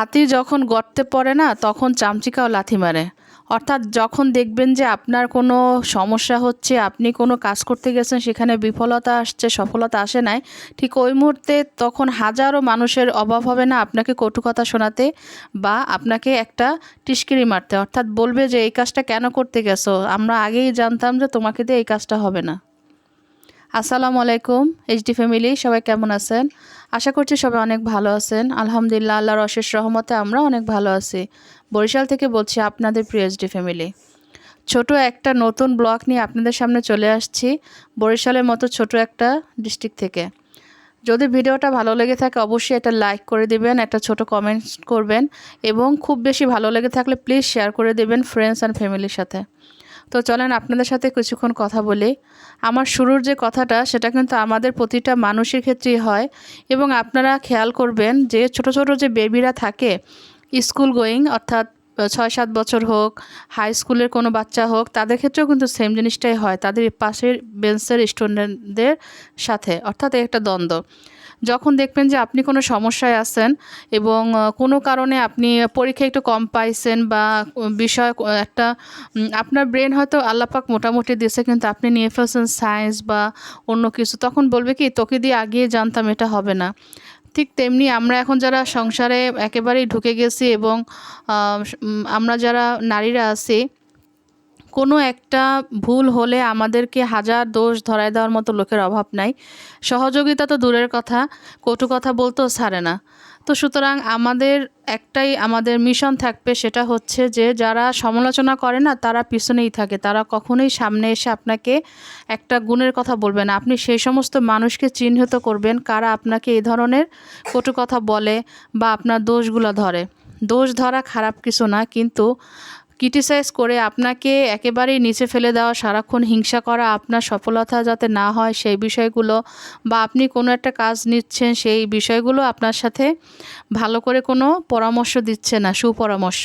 হাতি যখন গর্তে পড়ে না, তখন চামচিকাও লাথি মারে। অর্থাৎ যখন দেখবেন যে আপনার কোনো সমস্যা হচ্ছে, আপনি কোনো কাজ করতে গেছেন, সেখানে বিফলতা আসছে, সফলতা আসে নাই, ঠিক ওই মুহূর্তে তখন হাজারো মানুষের অভাব হবে না আপনাকে কটু কথা শোনাতে বা আপনাকে একটা টিস্কিরি মারতে। অর্থাৎ বলবে যে, এই কাজটা কেন করতে গেছো? আমরা আগেই জানতাম যে তোমাকে দিয়ে এই কাজটা হবে না। আসসালামু আলাইকুম এইচডি ফ্যামিলি সবাই কেমন আছেন? আশা করছি সবাই অনেক ভালো আছেন। আলহামদুলিল্লাহ, আল্লাহর অশেষ রহমতে আমরা অনেক ভালো আছি। বরিশাল থেকে বলছি আপনাদের প্রিয় এইচডি ফ্যামিলি ছোট একটা নতুন ব্লগ নিয়ে আপনাদের সামনে চলে আসছি, বরিশালের মতো ছোট একটা ডিস্ট্রিক্ট থেকে। যদি ভিডিওটা ভালো লেগে থাকে, অবশ্যই একটা লাইক করে দিবেন, একটা ছোট কমেন্ট করবেন এবং খুব বেশি ভালো লেগে থাকলে প্লিজ শেয়ার করে দেবেন ফ্রেন্ডস অ্যান্ড ফ্যামিলির সাথে। তো চলেন আপনাদের সাথে কিছুক্ষণ কথা বলি। আমার শুরুর যে কথাটা, সেটা কিন্তু আমাদের প্রতিটা মানুষের ক্ষেত্রেই হয় এবং আপনারা খেয়াল করবেন যে ছোট ছোট যে বেবিরা থাকে, স্কুল গোয়িং, অর্থাৎ ছয় সাত বছর হোক, হাই স্কুলের কোনো বাচ্চা হোক, তাদের ক্ষেত্রেও কিন্তু সেম জিনিসটাই হয়, তাদের পাশের বেঞ্চের স্টুডেন্টদের সাথে। অর্থাৎ একটা দ্বন্দ্ব। যখন দেখবেন যে আপনি কোনো সমস্যায় আছেন এবং কোনো কারণে আপনি পরীক্ষায় একটু কম পাইছেন বা বিষয় একটা আপনার ব্রেন হয়তো আল্লাপাক মোটামুটি দিয়েছে কিন্তু আপনি নিয়ে ফেলছেন সায়েন্স বা অন্য কিছু, তখন বলবে কি, তোকে দিয়ে আগিয়ে জানতাম এটা হবে না। ঠিক তেমনি আমরা এখন যারা সংসারে একেবারেই ঢুকে গেছি এবং আমরা যারা নারীরা আছি কোনো একটা ভুল হলে আমাদেরকে হাজার দোষ ধরায় দেওয়ার মতো লোকের অভাব নাই। সহযোগিতা তো দূরের কথা, কটু কথা বলতেও ছাড়ে না। তো সুতরাং আমাদের একটাই, আমাদের মিশন থাকবে সেটা হচ্ছে যে, যারা সমালোচনা করে না, তারা পিছনেই থাকে। তারা কখনোই সামনে এসে আপনাকে একটা গুণের কথা বলবে না। আপনি সেই সমস্ত মানুষকে চিহ্নিত করবেন, কারা আপনাকে এই ধরনের কটু কথা বলে বা আপনার দোষগুলো ধরে। দোষ ধরা খারাপ কিছু না, কিন্তু ক্রিটিসাইজ করে আপনাকে একেবারেই নিচে ফেলে দেওয়া, সারাক্ষণ হিংসা করা, আপনার সফলতা যাতে না হয় সেই বিষয়গুলো বা আপনি কোনো একটা কাজ নিচ্ছেন সেই বিষয়গুলো আপনার সাথে ভালো করে কোনো পরামর্শ দিচ্ছে না, সুপরামর্শ।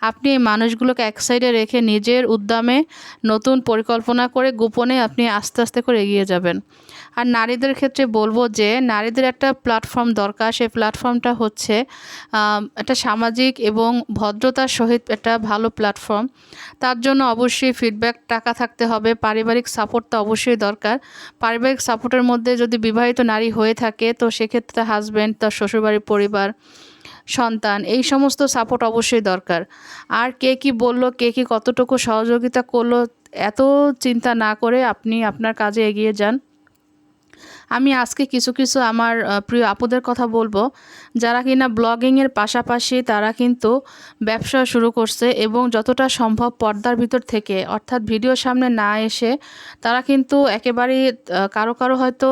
আপনি এই মানুষগুলোকে এক সাইডে রেখে নিজের উদ্যমে নতুন পরিকল্পনা করে গোপনে আপনি আস্তে আস্তে করে এগিয়ে যাবেন। আর নারীদের ক্ষেত্রে বলব যে নারীদের একটা প্ল্যাটফর্ম দরকার। সেই প্ল্যাটফর্মটা হচ্ছে একটা সামাজিক এবং ভদ্রতার সহিত একটা ভালো প্ল্যাটফর্ম তার জন্য অবশ্যই ফিডব্যাক টাকা থাকতে হবে। পারিবারিক সাপোর্টটা অবশ্যই দরকার। পারিবারিক সাপোর্টের মধ্যে যদি বিবাহিত নারী হয়ে থাকে, তো সেক্ষেত্রে তার হাজব্যান্ড তার শ্বশুরবাড়ির পরিবার, সন্তান, এই সমস্ত সাপোর্ট অবশ্যই দরকার। আর কে কি বলল, কে কি কতটুকু সহযোগিতা করল, এত চিন্তা না করে আপনি আপনার কাজে এগিয়ে যান। আমি আজকে কিছু কিছু আমার প্রিয় আপুদের কথা বলব। যারা কিনা ব্লগিংয়ের পাশাপাশি তারা কিন্তু ব্যবসা শুরু করছে এবং যতটা সম্ভব পর্দার ভিতর থেকে, অর্থাৎ ভিডিওর সামনে না এসে তারা কিন্তু একেবারেই কারও কারও হয়তো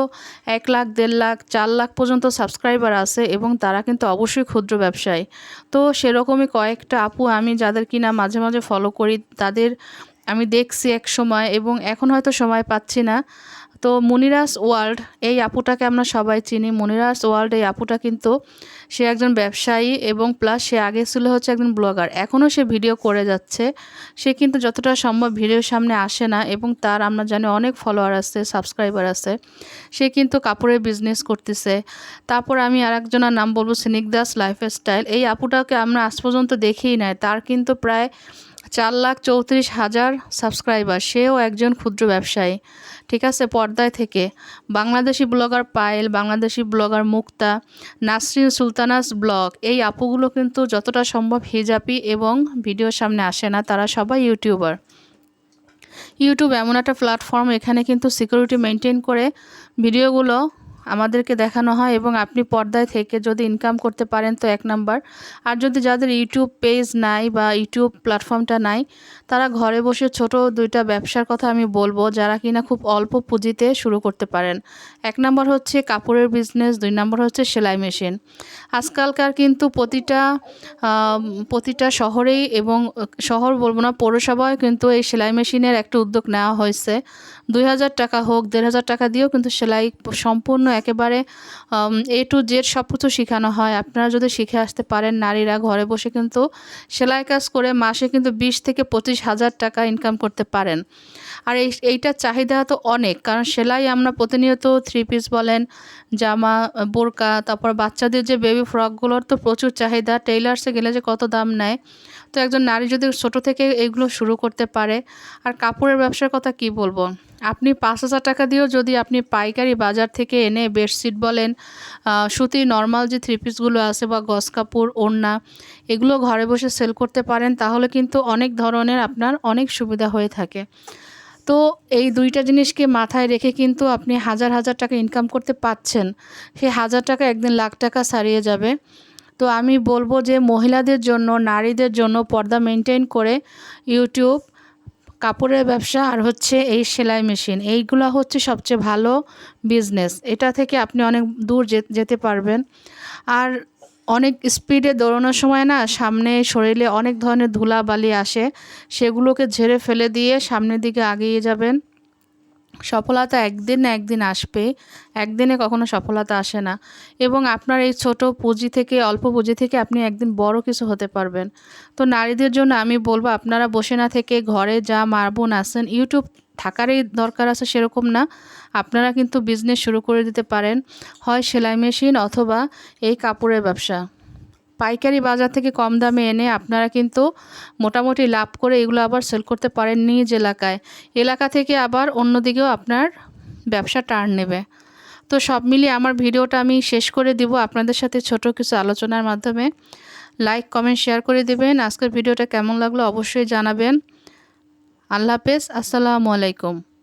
এক লাখ, দেড় লাখ, চার লাখ পর্যন্ত সাবস্ক্রাইবার আছে এবং তারা কিন্তু অবশ্যই ক্ষুদ্র ব্যবসায়ী। তো সেরকমই কয়েকটা আপু আমি যাদের কিনা মাঝে মাঝে ফলো করি, তাদের আমি দেখছি এক সময় এবং এখন হয়তো সময় পাচ্ছি না। তো মনিরাস ওয়ার্ল্ড, এই আপুটাকে আমরা সবাই চিনি। মনিরাস ওয়ার্ল্ড, এই আপুটা কিন্তু সে একজন ব্যবসায়ী এবং প্লাস সে আগে ছিল হচ্ছে একজন ব্লগার এখনও সে ভিডিও করে যাচ্ছে। সে কিন্তু যতটা সম্ভব ভিডিওর সামনে আসে না এবং তার আমরা জানি অনেক ফলোয়ার আছে সাবস্ক্রাইবার আছে। সে কিন্তু কাপড়ের বিজনেস করতেছে। তারপর আমি আরেকজনের নাম বলব, সিনিক দাস লাইফস্টাইল এই আপুটাকে আমরা আজ পর্যন্ত দেখিই নাই। তার কিন্তু প্রায় চার লাখ চৌত্রিশ হাজার সাবস্ক্রাইবার। সেও একজন ক্ষুদ্র ব্যবসায়ী। ঠিক আছে, পর্দায় থেকে। Bangladeshi blogger Payel, Bangladeshi blogger Mukta, Nasrin Sultana's blog. এই আপুগুলো কিন্তু যতটা সম্ভব হিজাপি এবং ভিডিওর সামনে আসে না, তারা সবাই ইউটিউবার। ইউটিউব এমন একটা প্ল্যাটফর্ম, এখানে কিন্তু সিকিউরিটি মেনটেন করে ভিডিওগুলো আমাদেরকে দেখানো হয় এবং আপনি পর্দায় থেকে যদি ইনকাম করতে পারেন তো এক নাম্বার আর যদি যাদের ইউটিউব পেজ নাই বা ইউটিউব প্ল্যাটফর্মটা নাই, তারা ঘরে বসে ছোট দুইটা ব্যবসার কথা আমি বলব, যারা কিনা খুব অল্প পুঁজিতে শুরু করতে পারেন। এক নম্বর হচ্ছে কাপড়ের বিজনেস দুই নম্বর হচ্ছে সেলাই মেশিন আজকালকার কিন্তু প্রতিটা প্রতিটা শহরেই এবং শহর বলব না, পৌরসভায় কিন্তু এই সেলাই মেশিনের একটা উদ্যোগ নেওয়া হয়েছে। দুই হাজার টাকা হোক, দেড় হাজার টাকা দিয়েও কিন্তু সেলাই সম্পূর্ণ একেবারে এ টু জেড সব কিছু শেখানো হয়। আপনারা যদি শিখে আসতে পারেন, নারীরা ঘরে বসে কিন্তু সেলাই কাজ করে মাসে কিন্তু বিশ থেকে পঁচিশ হাজার টাকা ইনকাম করতে পারেন। আর এই এইটার চাহিদা তো অনেক, কারণ সেলাই আমরা প্রতিনিয়ত থ্রি পিস বলেন, জামা, বোরকা, তারপর বাচ্চাদের যে বেবি ফ্রকগুলোর তো প্রচুর চাহিদা টেইলার্সে গেলে যে কত দাম নেয়। তো একজন নারী যদি ছোট থেকে এগুলো শুরু করতে পারে, আর কাপড়ের ব্যবসার কথা কি বলব? আপনি পাঁচ হাজার টাকা দিয়েও যদি আপনি পাইকারি বাজার থেকে এনে বেডশিট বলেন সুতির নর্মাল যে থ্রি পিসগুলো আছে বা গস কাপড়, ওড়না, এগুলো ঘরে বসে সেল করতে পারেন, তাহলে কিন্তু অনেক ধরনের আপনার অনেক সুবিধা হয়ে থাকে। তো এই দুইটা জিনিসকে মাথায় রেখে কিন্তু আপনি হাজার হাজার টাকা ইনকাম করতে পাচ্ছেন, সেই হাজার টাকা একদিন লাখ টাকা ছাড়িয়ে যাবে। তো আমি বলব যে মহিলাদের জন্য, নারীদের জন্য পর্দা মেনটেন করে ইউটিউব কাপড়ের ব্যবসা আর হচ্ছে এই সেলাই মেশিন। এইগুলো হচ্ছে সবচেয়ে ভালো বিজনেস এটা থেকে আপনি অনেক দূর যেতে পারবেন। আর অনেক স্পিডে দৌড়ানোর সময় না সামনে শরীরে অনেক ধরনের ধুলা বালি আসে। সেগুলোকে ঝেড়ে ফেলে দিয়ে সামনের দিকে আগিয়ে যাবেন। সফলতা একদিন না একদিন আসবে। একদিনে কখনো সফলতা আসে না। এবং আপনার এই ছোট পুঁজি থেকে, অল্প পুঁজি থেকে আপনি একদিন বড় কিছু হতে পারবেন। তো নারীদের জন্য আমি বলব, আপনারা বসে না থেকে ঘরে যা মারবুন আসেন ইউটিউব থাকারই দরকার আছে সেরকম না। আপনারা কিন্তু বিজনেস শুরু করে দিতে পারেন। হয় সেলাই মেশিন অথবা এই কাপড়ের ব্যবসা। পাইকারি বাজার থেকে কম দামে এনে আপনারা কিন্তু মোটামুটি লাভ করে এগুলো আবার সেল করতে পারেন নিজ এলাকায়। এলাকা থেকে আবার অন্যদিকেও আপনার ব্যবসা টার্ন নেবে। তো সব মিলিয়ে আমার ভিডিওটা আমি শেষ করে দিব আপনাদের সাথে ছোট কিছু আলোচনার মাধ্যমে। লাইক কমেন্ট শেয়ার করে দেবেন। আজকের ভিডিওটা কেমন লাগল অবশ্যই জানাবেন। আল্লাহ হাফেজ। আসসালামু আলাইকুম।